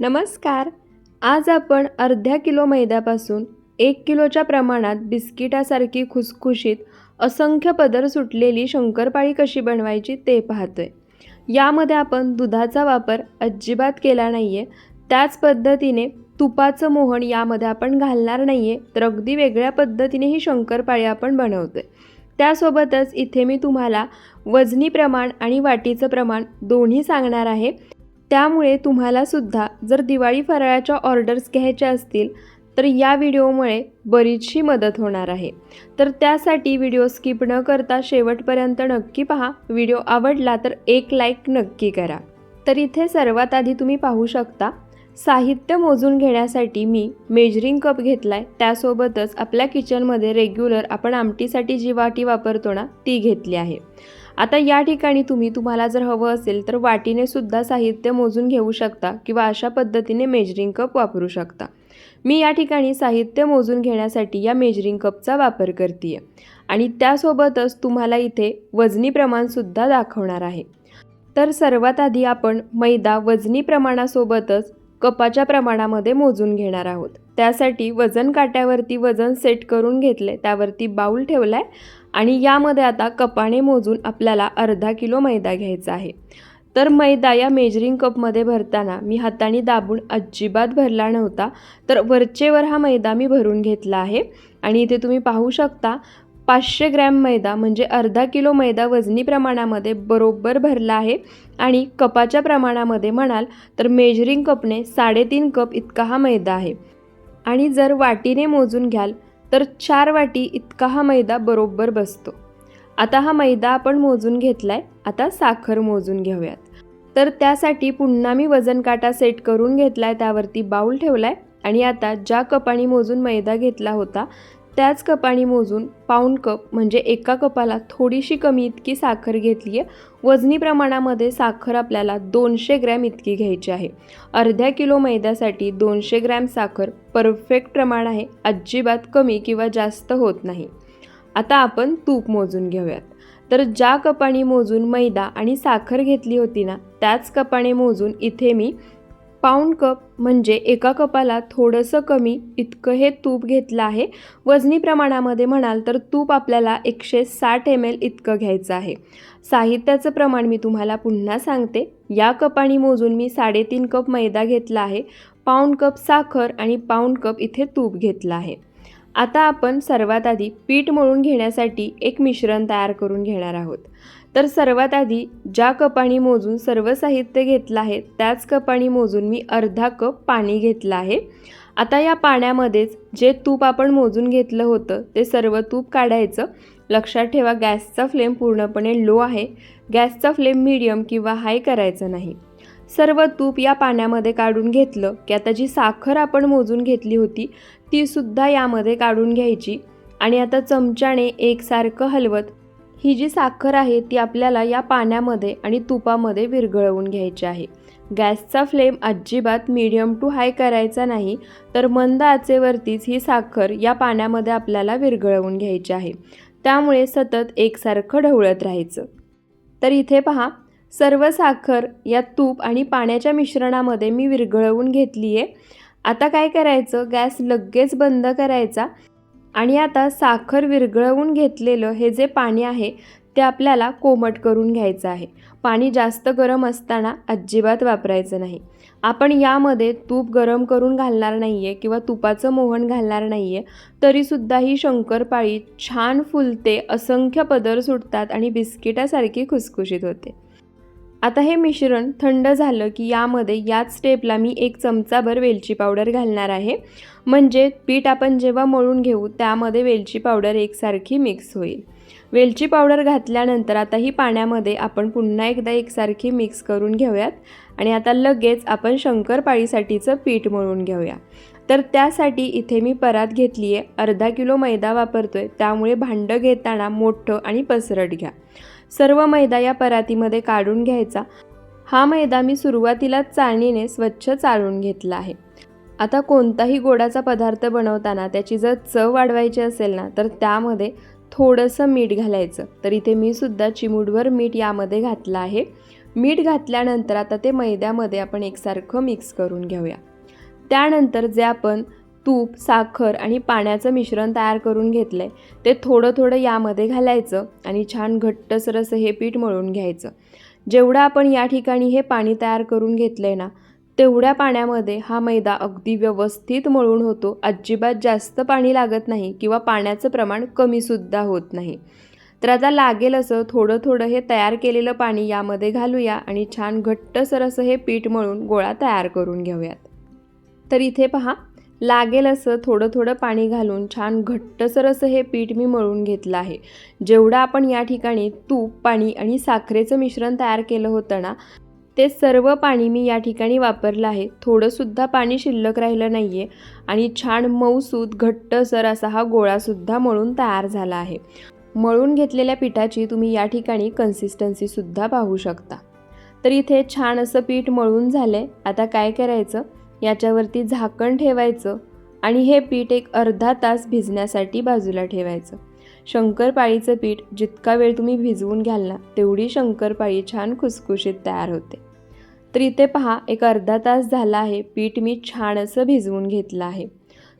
नमस्कार. आज आपण अर्ध्या किलो मैद्यापासून एक किलोच्या प्रमाणात बिस्किटासारखी खुसखुशीत असंख्य पदर सुटलेली शंकरपाळी कशी बनवायची ते पाहतोय. यामध्ये आपण दुधाचा वापर अजिबात केला नाही आहे त्याच पद्धतीने तुपाचं मोहन यामध्ये आपण घालणार नाही आहे तर अगदी वेगळ्या पद्धतीने ही शंकरपाळी आपण बनवतोय. त्यासोबतच इथे मी तुम्हाला वजनी प्रमाण आणि वाटीचं प्रमाण दोन्ही सांगणार आहे. त्यामुळे तुम्हाला सुद्धा जर दिवाळी फराळाच्या ऑर्डर्स घ्यायच्या असतील तर या व्हिडिओमुळे बरीचशी मदत होणार आहे. तर त्यासाठी व्हिडिओ स्किप न करता शेवटपर्यंत नक्की पहा. व्हिडिओ आवडला तर एक लाईक नक्की करा. तर इथे सर्वात आधी तुम्ही पाहू शकता साहित्य मोजून घेण्यासाठी मी मेजरिंग कप घेतला आहे त्यासोबतच आपल्या किचनमध्ये रेग्युलर आपण आमटीसाठी जी वाटी वापरतो ना ती घेतली आहे. आता या ठिकाणी तुम्ही तुम्हाला जर हवं असेल तर वाटीने सुद्धा साहित्य मोजून घेऊ शकता किंवा अशा पद्धतीने मेजरिंग कप वापरू शकता. मी या ठिकाणी साहित्य मोजून घेण्यासाठी या मेजरिंग कपचा वापर करते आणि त्यासोबतच तुम्हाला इथे वजनी प्रमाणसुद्धा दाखवणार आहे. तर सर्वात आधी आपण मैदा वजनी प्रमाणासोबतच कपाच्या प्रमाणामध्ये मोजून घेणार आहोत. त्यासाठी वजन काट्यावरती वजन सेट करून घेतले त्यावरती बाऊल ठेवला आहे आणि यामध्ये आता कपाने मोजून आपल्याला अर्धा किलो मैदा घ्यायचा आहे. तर मैदा या मेजरिंग कपमध्ये भरताना मी हाताने दाबून अजिबात भरला नव्हता तर वरचेवर हा मैदा मी भरून घेतला आहे. आणि इथे तुम्ही पाहू शकता पाचशे ग्रॅम मैदा म्हणजे अर्धा किलो मैदा वजनी प्रमाणामध्ये बरोबर भरला आहे. आणि कपाच्या प्रमाणामध्ये म्हणाल तर मेजरिंग कपने साडेतीन कप इतका हा मैदा आहे. आणि जर वाटीने मोजून घ्याल तर चार वाटी इतका हा मैदा बरोबर बसतो. आता हा मैदा आपण मोजून घेतला आहे आता साखर मोजून घेऊयात. तर त्यासाठी पुन्हा मी वजन काटा सेट करून घेतला आहे त्यावरती बाऊल ठेवला आहे आणि आता ज्या कपाणी मोजून मैदा घेतला होता त्याच कपाने मोजून पाऊण कप म्हणजे एका कपाला थोडीशी कमी इतकी साखर घेतली आहे. वजनी प्रमाणामध्ये साखर आपल्याला दोनशे ग्रॅम इतकी घ्यायची आहे. अर्ध्या किलो मैद्यासाठी दोनशे ग्रॅम साखर परफेक्ट प्रमाण आहे अजिबात कमी किंवा जास्त होत नाही. आता आपण तूप मोजून घेऊयात. तर ज्या कपाने मोजून मैदा आणि साखर घेतली होती ना त्याच कपाने मोजून इथे मी पाऊंड कप म्हणजे एका कपाला थोडंसं कमी इतकं हे तूप घेतलं आहे. वजनी प्रमाणामध्ये म्हणाल तर तूप आपल्याला एकशे साठ एम एल इतकं घ्यायचं आहे. साहित्याचं प्रमाण मी तुम्हाला पुन्हा सांगते. या कपाने मोजून मी साडेतीन कप मैदा घेतला आहे पाऊंड कप साखर आणि पाऊंड कप इथे तूप घेतलं आहे. आता आपण सर्वात आधी पीठ मळून घेण्यासाठी एक मिश्रण तयार करून घेणार आहोत. तर सर्वात आधी ज्या कपाणी मोजून सर्व साहित्य घेतलं आहे त्याच कपाणी मोजून मी अर्धा कप पाणी घेतलं आहे. आता या पाण्यामध्येच जे तूप आपण मोजून घेतलं होतं ते सर्व तूप काढायचं. लक्षात ठेवा गॅसचा फ्लेम पूर्णपणे लो आहे. गॅसचा फ्लेम मीडियम किंवा हाय करायचं नाही. सर्व तूप या पाण्यामध्ये काढून घेतलं की आता जी साखर आपण मोजून घेतली होती तीसुद्धा यामध्ये काढून घ्यायची. आणि आता चमच्याने एकसारखं हलवत ही जी साखर आहे ती आपल्याला या पाण्यामध्ये आणि तुपामध्ये विरघळवून घ्यायची आहे. गॅसचा फ्लेम अजिबात मीडियम टू हाय करायचा नाही तर मंद आचेवरतीच ही साखर या पाण्यामध्ये आपल्याला विरघळवून घ्यायची आहे. त्यामुळे सतत एकसारखं ढवळत राहायचं. तर इथे पहा सर्व साखर या तूप आणि पाण्याच्या मिश्रणामध्ये मी विरघळवून घेतली आहे आता काय करायचं? गॅस लगेच बंद करायचा. आणि आता साखर विरघळवून घेतलेलं हे जे पाणी आहे ते आपल्याला कोमट करून घ्यायचं आहे. पाणी जास्त गरम असताना अजिबात वापरायचं नाही. आपण यामध्ये तूप गरम करून घालणार नाही आहे किंवा तुपाचं मोहन घालणार नाही आहे तरीसुद्धा ही शंकरपाळी छान फुलते असंख्य पदर सुटतात आणि बिस्किटासारखी खुसखुशीत होते. आता हे मिश्रण थंड झालं की यामध्ये याच स्टेपला मी एक चमचाभर वेलची पावडर घालणार आहे. म्हणजे पीठ आपण जेव्हा मळून घेऊ त्यामध्ये वेलची पावडर एकसारखी मिक्स होईल. वेलची पावडर घातल्यानंतर आता ही पाण्यामध्ये आपण पुन्हा एकदा एकसारखी मिक्स करून घेऊयात. आणि आता लगेच आपण शंकरपाळीसाठीचं पीठ मळून घेऊया. तर त्यासाठी इथे मी परात घेतली आहे अर्धा किलो मैदा वापरतो आहे त्यामुळे भांडं घेताना मोठं आणि पसरट घ्या. सर्व मैदा या परातीमध्ये काढून घ्यायचा. हा मैदा मी सुरुवातीला चाळणीने स्वच्छ चाळून घेतला आहे. आता कोणताही गोडाचा पदार्थ बनवताना त्याची जर चव वाढवायची असेल ना तर त्यामध्ये थोडंसं मीठ घालायचं. तर इथे मी सुद्धा चिमूटभर मीठ यामध्ये घातलं आहे. मीठ घातल्यानंतर आता ते मैद्यामध्ये आपण एकसारखं मिक्स करून घेऊया. त्यानंतर जे आपण तूप साखर आणि पाण्याचं मिश्रण तयार करून घेतलं आहे ते थोडं थोडं यामध्ये घालायचं आणि छान घट्टसर असं हे पीठ मळून घ्यायचं. जेवढं आपण या ठिकाणी हे पाणी तयार करून घेतलं आहे ना तेवढ्या पाण्यामध्ये हा मैदा अगदी व्यवस्थित मळून होतो. अजिबात जास्त पाणी लागत नाही किंवा पाण्याचं प्रमाण कमीसुद्धा होत नाही. तर आता लागेल असं थोडं थोडं हे तयार केलेलं पाणी यामध्ये घालूया आणि छान घट्टसर असं हे पीठ मळून गोळा तयार करून घेऊयात. तर इथे पहा लागेल असं थोडं थोडं पाणी घालून छान घट्टसर असं हे पीठ मी मळून घेतलं आहे. जेवढं आपण या ठिकाणी तूप पाणी आणि साखरेचं मिश्रण तयार केलं होतं ना ते सर्व पाणी मी या ठिकाणी वापरलं आहे. थोडंसुद्धा पाणी शिल्लक राहिलं नाही आहे आणि छान मऊसूद घट्टसर असा हा गोळासुद्धा मळून तयार झाला आहे. मळून घेतलेल्या पिठाची तुम्ही या ठिकाणी कन्सिस्टन्सीसुद्धा पाहू शकता. तर इथे छान असं पीठ मळून झालं आहे आता काय करायचं? याच्यावरती झाकण ठेवायचं आणि हे पीठ एक अर्धा तास भिजण्यासाठी बाजूला ठेवायचं. शंकरपाळीचं पीठ जितका वेळ तुम्ही भिजवून घ्याल ना तेवढी शंकरपाळी छान खुसखुशीत तयार होते. तर इथे पहा एक अर्धा तास झाला आहे पीठ मी छान असं भिजवून घेतलं आहे.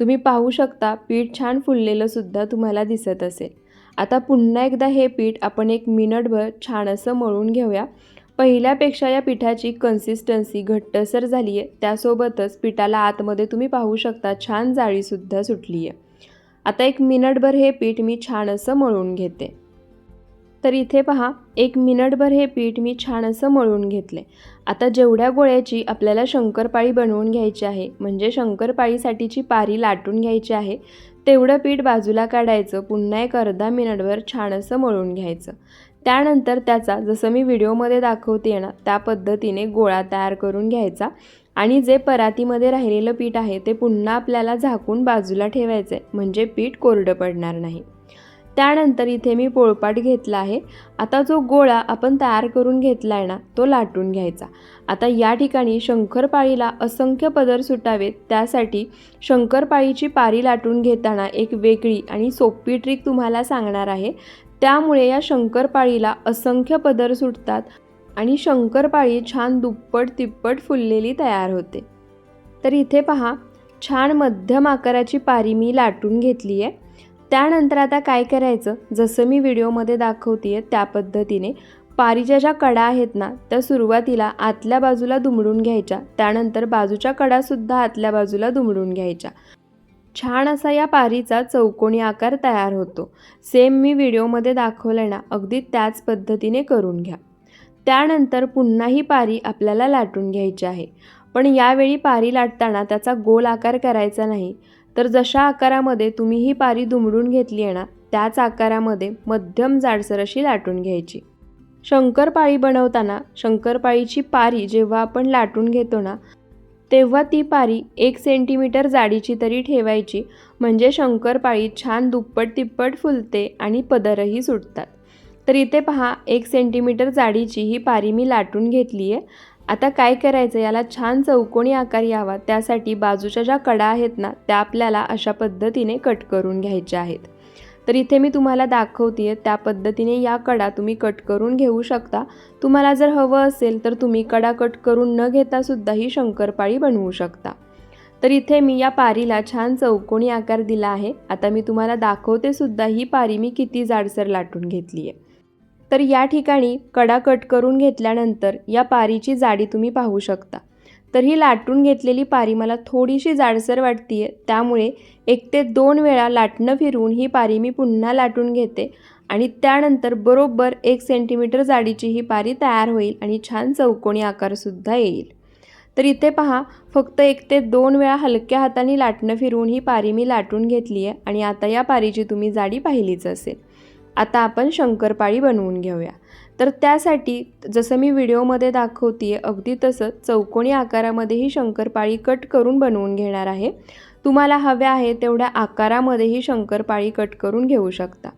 तुम्ही पाहू शकता पीठ छान फुललेलं सुद्धा तुम्हाला दिसत असेल. आता पुन्हा एकदा हे पीठ आपण एक मिनटभर छान असं मळून घेऊया. पहिल्यापेक्षा या पिठाची कन्सिस्टन्सी घट्टसर झाली आहे त्यासोबतच पिठाला आतमध्ये तुम्ही पाहू शकता छान जाळीसुद्धा सुटली आहे आता एक मिनटभर हे पीठ मी छान असं मळून घेते. तर इथे पहा एक मिनटभर हे पीठ मी छान असं मळून घेतले. आता जेवढ्या गोळ्याची आपल्याला शंकरपाळी बनवून घ्यायची आहे म्हणजे शंकरपाळीसाठीची पारी लाटून घ्यायची आहे तेवढं पीठ बाजूला काढायचं पुन्हा एक अर्धा मिनटभर छान असं मळून घ्यायचं. त्यानंतर त्याचा जसं मी व्हिडिओमध्ये दाखवते ना त्या पद्धतीने गोळा तयार करून घ्यायचा आणि जे परातीमध्ये राहिलेलं पीठ आहे ते पुन्हा आपल्याला झाकून बाजूला ठेवायचं आहे म्हणजे पीठ कोरडं पडणार नाही. त्यानंतर इथे मी पोळपाट घेतला आहे. आता जो गोळा आपण तयार करून घेतला आहे ना तो लाटून घ्यायचा. आता या ठिकाणी शंकरपाळीला असंख्य पदर सुटावेत त्यासाठी शंकरपाळीची पारी लाटून घेताना एक वेगळी आणि सोपी ट्रिक तुम्हाला सांगणार आहे. त्यामुळे या शंकरपाळीला असंख्य पदर सुटतात आणि शंकरपाळी छान दुप्पट तिप्पट फुललेली तयार होते. तर इथे पहा छान मध्यम आकाराची पारी मी लाटून घेतली आहे. त्यानंतर आता काय करायचं? जसं मी व्हिडिओमध्ये दाखवते त्या पद्धतीने पारीच्या ज्या कडा आहेत ना त्या सुरुवातीला आतल्या बाजूला दुमडून घ्यायच्या. त्यानंतर बाजूच्या कडासुद्धा आतल्या बाजूला दुमडून घ्यायच्या. छान असा या पारीचा चौकोनी आकार तयार होतो. सेम मी व्हिडिओमध्ये दाखवलं ना अगदी त्याच पद्धतीने करून घ्या. त्यानंतर पुन्हा ही पारी आपल्याला लाटून घ्यायची आहे. पण यावेळी पारी लाटताना त्याचा गोल आकार करायचा नाही. तर जशा आकारामध्ये तुम्ही ही पारी दुमडून घेतली आहे ना त्याच आकारामध्ये मध्यम जाडसर अशी लाटून घ्यायची. शंकरपाळी बनवताना शंकरपाळीची पारी जेव्हा आपण लाटून घेतो ना तेव्हा ती पारी एक सेंटीमीटर जाडीची तरी ठेवायची. म्हणजे शंकरपाळी छान दुप्पट तिप्पट फुलते आणि पदरही सुटतात. तर इथे पहा एक सेंटीमीटर जाडीची ही पारी मी लाटून घेतली आहे आता काय करायचं? याला छान चौकोनी आकार यावा. त्यासाठी बाजूच्या ज्या कडा आहेत ना त्या आपल्याला अशा पद्धतीने कट करून घ्यायच्या आहेत. तर इथे मी तुम्हाला दाखवते त्या पद्धतीने या कडा तुम्ही कट करून घेऊ शकता. तुम्हाला जर हवं असेल तर तुम्ही कडा कट करून न घेता सुद्धा ही शंकरपाळी बनवू शकता. तर इथे मी या पारीला छान चौकोनी आकार दिला आहे. आता मी तुम्हाला दाखवते सुद्धा ही पारी मी किती जाडसर लाटून घेतली आहे तर या ठिकाणी कडा कट करून घेतल्यानंतर या पारीची जाडी तुम्ही पाहू शकता. तर ही लाटून घेतलेली पारी मला थोडीशी जाडसर वाटते आहे त्यामुळे एक ते दोन वेळा लाटणं फिरवून ही पारी मी पुन्हा लाटून घेते आणि त्यानंतर बरोबर एक सेंटीमीटर जाडीची ही पारी तयार होईल आणि छान चौकोनी आकारसुद्धा येईल. तर इथे पहा फक्त एक ते दोन वेळा हलक्या हाताने लाटणं फिरवून ही पारी मी लाटून घेतली आहे आणि आता या पारीची तुम्ही जाडी पाहिलीच असेल. आता आपण शंकरपाळी बनवून घेऊया. तर त्यासाठी जसं मी व्हिडिओमध्ये दाखवते आहे अगदी तसं चौकोनी आकारामध्ये ही शंकरपाळी कट करून बनवून घेणार आहे. तुम्हाला हव्या आहे तेवढ्या आकारामध्येही शंकरपाळी कट करून घेऊ शकता.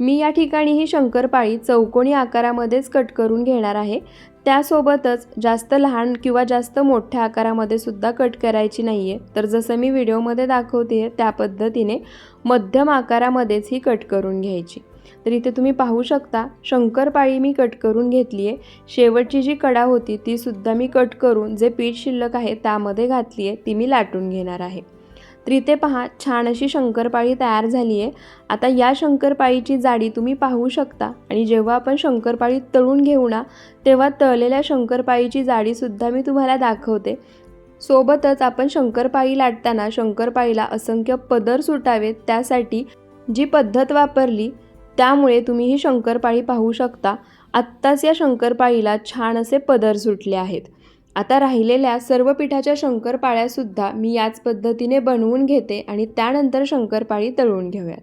मी या ठिकाणी ही शंकरपाळी चौकोनी आकारामध्येच कट करून घेणार आहे. त्यासोबतच जास्त लहान किंवा जास्त मोठ्या आकारामध्ये सुद्धा कट करायची नाही आहे तर जसं मी व्हिडिओमध्ये दाखवते आहे त्या पद्धतीने मध्यम आकारामध्येच ही कट करून घ्यायची. तर इथे तुम्ही पाहू शकता शंकरपाळी मी कट करून घेतली आहे. शेवटची जी कडा होती ती सुद्धा मी कट करून जे पीठ शिल्लक आहे त्यामध्ये घातली आहे ती मी लाटून घेणार आहे. तर इथे पहा छान अशी शंकरपाळी तयार झाली आहे. आता या शंकरपाळीची जाडी तुम्ही पाहू शकता आणि जेव्हा आपण शंकरपाळी तळून घेऊ ना तेव्हा तळलेल्या शंकरपाळीची जाडीसुद्धा मी तुम्हाला दाखवते. सोबतच आपण शंकरपाळी लाटताना शंकरपाळीला असंख्य पदर सुटावेत त्यासाठी जी पद्धत वापरली त्यामुळे तुम्ही ही शंकरपाळी पाहू शकता. आत्ताच या शंकरपाळीला छान असे पदर सुटले आहेत. आता राहिलेल्या सर्व पिठाच्या शंकरपाळ्यासुद्धा मी याच पद्धतीने बनवून घेते आणि त्यानंतर शंकरपाळी तळून घेऊयात.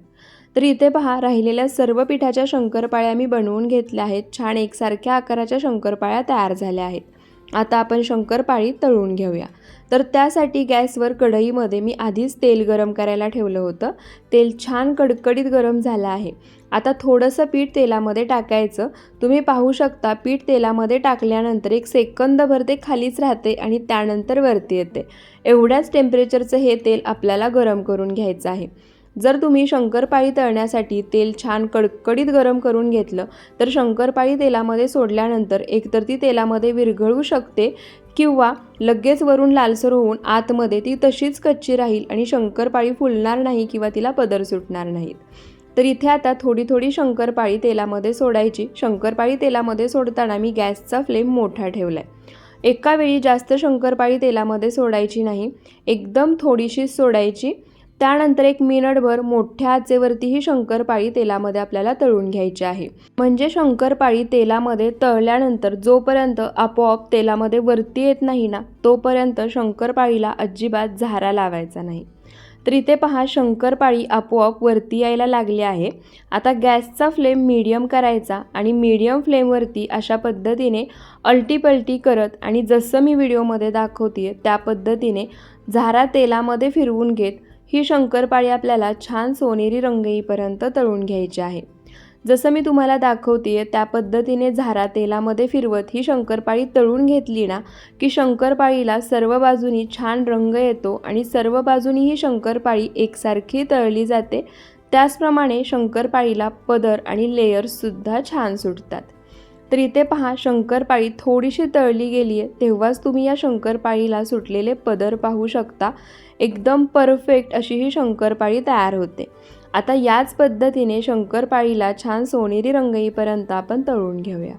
तर इथे पहा राहिलेल्या सर्व पिठाच्या शंकरपाळ्या मी बनवून घेतल्या आहेत. छान एकसारख्या आकाराच्या शंकरपाळ्या तयार झाल्या आहेत. आता आपण शंकरपाळी तळून घेऊया. तर त्यासाठी गॅसवर कढईमध्ये मी आधीच तेल गरम करायला ठेवलं होतं. तेल छान कडकडीत गरम झालं आहे. आता थोडंसं पीठ तेलामध्ये टाकायचं. तुम्ही पाहू शकता पीठ तेलामध्ये टाकल्यानंतर एक सेकंदभर ते खालीच राहते आणि त्यानंतर वरती येते. एवढ्याच टेम्परेचरचं हे तेल आपल्याला गरम करून घ्यायचं आहे. जर तुम्ही शंकरपाळी तळण्यासाठी तेल छान कडकडीत गरम करून घेतलं तर शंकरपाळी तेलामध्ये सोडल्यानंतर एकतर ती तेलामध्ये विरघळू शकते किंवा लगेच वरून लालसर होऊन आतमध्ये ती तशीच कच्ची राहील आणि शंकरपाळी फुलणार नाही किंवा तिला पदर सुटणार नाहीत. तर इथे आता थोडी थोडी शंकरपाळी तेलामध्ये सोडायची. शंकरपाळी तेलामध्ये सोडताना मी गॅसचा फ्लेम मोठा ठेवला आहे एका वेळी जास्त शंकरपाळी तेलामध्ये सोडायची नाही. एकदम थोडीशी सोडायची. त्यानंतर एक मिनिटभर मोठ्या आचेवरती ही शंकरपाळी तेलामध्ये आपल्याला तळून घ्यायची आहे. म्हणजे शंकरपाळी तेलामध्ये तळल्यानंतर जोपर्यंत आपोआप तेलामध्ये वरती येत नाही ना तोपर्यंत शंकरपाळीला अजिबात झारा लावायचा नाही. तर इथे पहा शंकरपाळी आपोआप वरती यायला लागली आहे. आता गॅसचा फ्लेम मीडियम करायचा आणि मीडियम फ्लेमवरती अशा पद्धतीने अल्टीपल्टी करत आणि जसं मी व्हिडिओमध्ये दाखवते त्या पद्धतीने झारा तेलामध्ये फिरवून घेत ही शंकरपाळी आपल्याला छान सोनेरी रंग येईपर्यंत तळून घ्यायची आहे. जसं मी तुम्हाला दाखवते त्या पद्धतीने झारा तेलामध्ये फिरवत ही शंकरपाळी तळून घेतली ना की शंकरपाळीला सर्व बाजूनी छान रंग येतो आणि सर्व बाजूनी ही शंकरपाळी एकसारखी तळली जाते. त्याचप्रमाणे शंकरपाळीला पदर आणि लेयर्ससुद्धा छान सुटतात. तर इथे पहा शंकरपाळी थोडीशी तळली गेली आहे तेव्हाच तुम्ही या शंकरपाळीला सुटलेले पदर पाहू शकता. एकदम परफेक्ट अशी ही शंकरपाळी तयार होते. आता याच पद्धतीने शंकरपाळीला छान सोनेरी रंग येईपर्यंत आपण तळून घेऊया.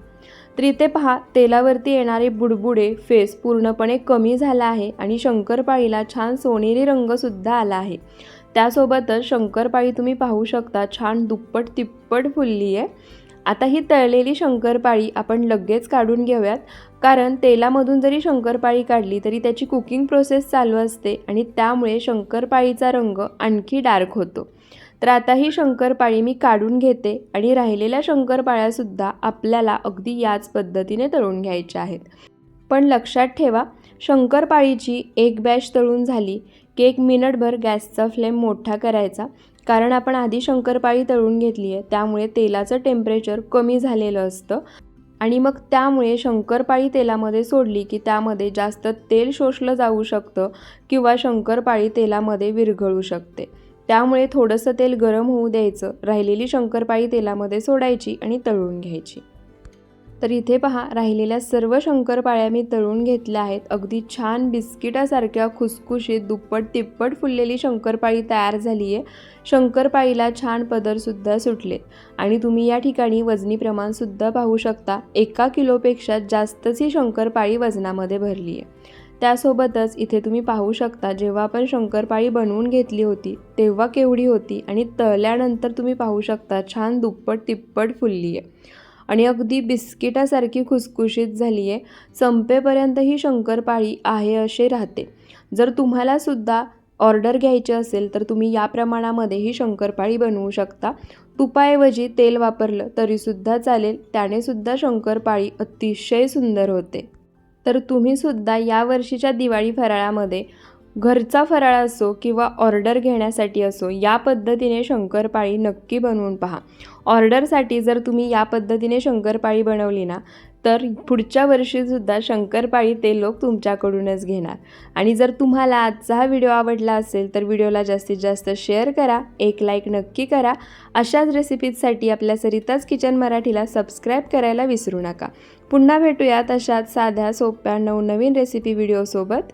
तर इथे पहा तेलावरती येणारे बुडबुडे फेस पूर्णपणे कमी झाला आहे आणि शंकरपाळीला छान सोनेरी रंगसुद्धा आला आहे. त्यासोबतच शंकरपाळी तुम्ही पाहू शकता छान दुप्पट तिप्पट फुलली आहे. आता ही तळलेली शंकरपाळी आपण लगेच काढून घेऊयात. कारण तेलामधून जरी शंकरपाळी काढली तरी त्याची कुकिंग प्रोसेस चालू असते आणि त्यामुळे शंकरपाळीचा रंग आणखी डार्क होतो. तर आता ही शंकरपाळी मी काढून घेते आणि राहिलेल्या शंकरपाळ्यासुद्धा आपल्याला अगदी याच पद्धतीने तळून घ्यायच्या आहेत. पण लक्षात ठेवा शंकरपाळीची एक बॅच तळून झाली की एक मिनिटभर गॅसचा फ्लेम मोठा करायचा. कारण आपण आधी शंकरपाळी तळून घेतली आहे त्यामुळे तेलाचं टेम्परेचर कमी झालेलं असतं. आणि मग त्यामुळे शंकरपाळी तेलामध्ये सोडली की त्यामध्ये जास्त तेल शोषलं जाऊ शकतं किंवा शंकरपाळी तेलामध्ये विरघळू शकते. त्यामुळे थोडंसं तेल गरम होऊ द्यायचं राहिलेली शंकरपाळी तेलामध्ये सोडायची आणि तळून घ्यायची. तर इथे पहा राहिलेल्या सर्व शंकरपाळ्या मी तळून घेतल्या आहेत. अगदी छान बिस्किटासारख्या खुसखुशीत दुप्पट तिप्पट फुललेली शंकरपाळी तयार झाली आहे शंकरपाळीला छान पदरसुद्धा सुटले आणि तुम्ही या ठिकाणी वजनी प्रमाणसुद्धा पाहू शकता. एका किलोपेक्षा जास्तच ही शंकरपाळी वजनामध्ये भरली आहे त्यासोबतच इथे तुम्ही पाहू शकता जेव्हा आपण शंकरपाळी बनवून घेतली होती तेव्हा केवढी होती आणि तळल्यानंतर तुम्ही पाहू शकता छान दुप्पट तिप्पट फुलली आहे आणि अगदी बिस्किटासारखी खुसखुशीत झाली आहे संपेपर्यंत ही शंकरपाळी आहे असे राहते. जर तुम्हाला सुद्धा ऑर्डर घ्यायची असेल तर तुम्ही या प्रमाणामध्ये ही शंकरपाळी बनवू शकता. तुपाऐवजी तेल वापरलं तरीसुद्धा चालेल. त्यानेसुद्धा शंकरपाळी अतिशय सुंदर होते. तर तुम्हीसुद्धा या वर्षीच्या दिवाळी फराळामध्ये घरचा फराळ असो किंवा ऑर्डर घेण्यासाठी असो या पद्धतीने शंकरपाळी नक्की बनवून पहा. ऑर्डरसाठी जर तुम्ही या पद्धतीने शंकरपाळी बनवली ना तर पुढच्या वर्षीसुद्धा शंकरपाळी ते लोक तुमच्याकडूनच घेणार. आणि जर तुम्हाला आजचा हा व्हिडिओ आवडला असेल तर व्हिडिओला जास्तीत जास्त शेअर करा एक लाईक नक्की करा. अशाच रेसिपीजसाठी आपल्या सरिताच किचन मराठीला सबस्क्राईब करायला विसरू नका. पुन्हा भेटूयात अशाच साध्या सोप्या नवनवीन रेसिपी व्हिडिओसोबत.